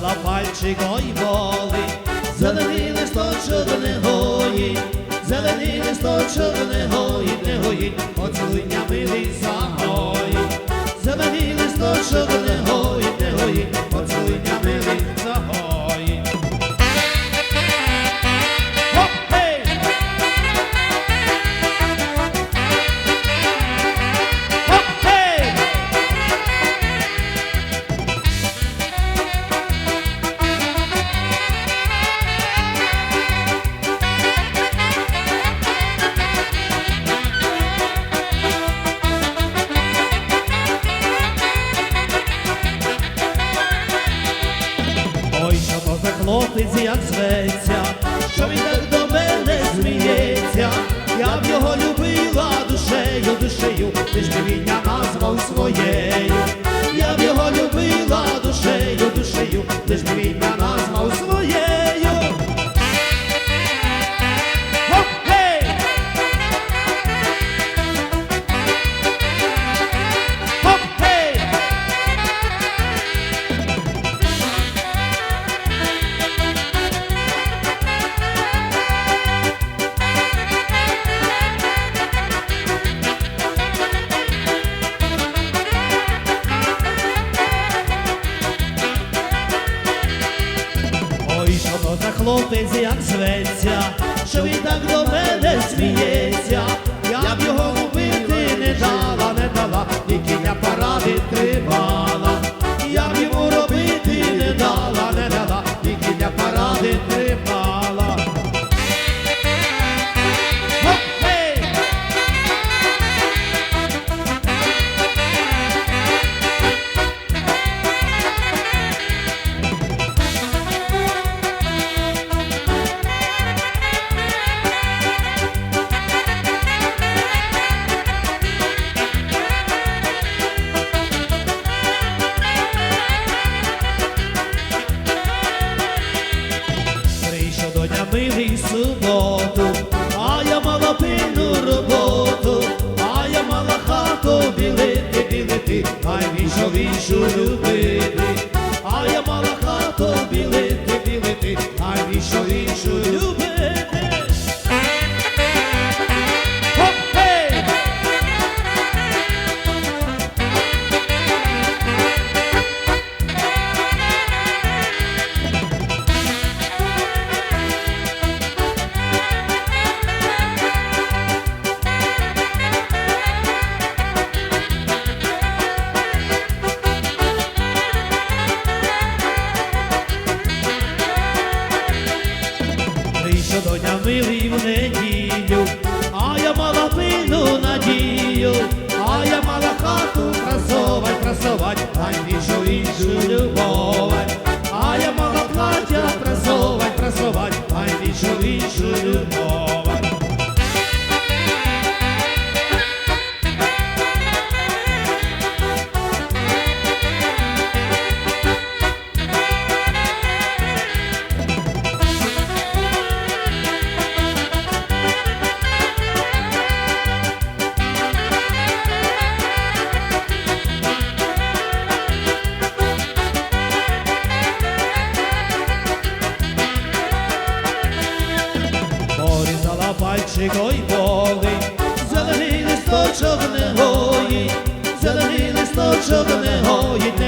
Порізала пальчик ой боли, зелений листочок не гоїть, зелений листочок не гоїть, не гоїть, мене милий загоїть, зелений листочок не гоїть, не гоїть, своєю, я б його любила душею, душею, лиш ж ти хлопець, як зветься, що він так до мене білити, білити, а війшов іншу до дня милий в неділю, а я мала пину надію, а я мала хату красовать, красовать, а війшов іншу любовать, а я мала плаття красовать, красовать, а іншу іншу любовать. Воли, зелений листочок не гоїть, зелений листочок не гоїть,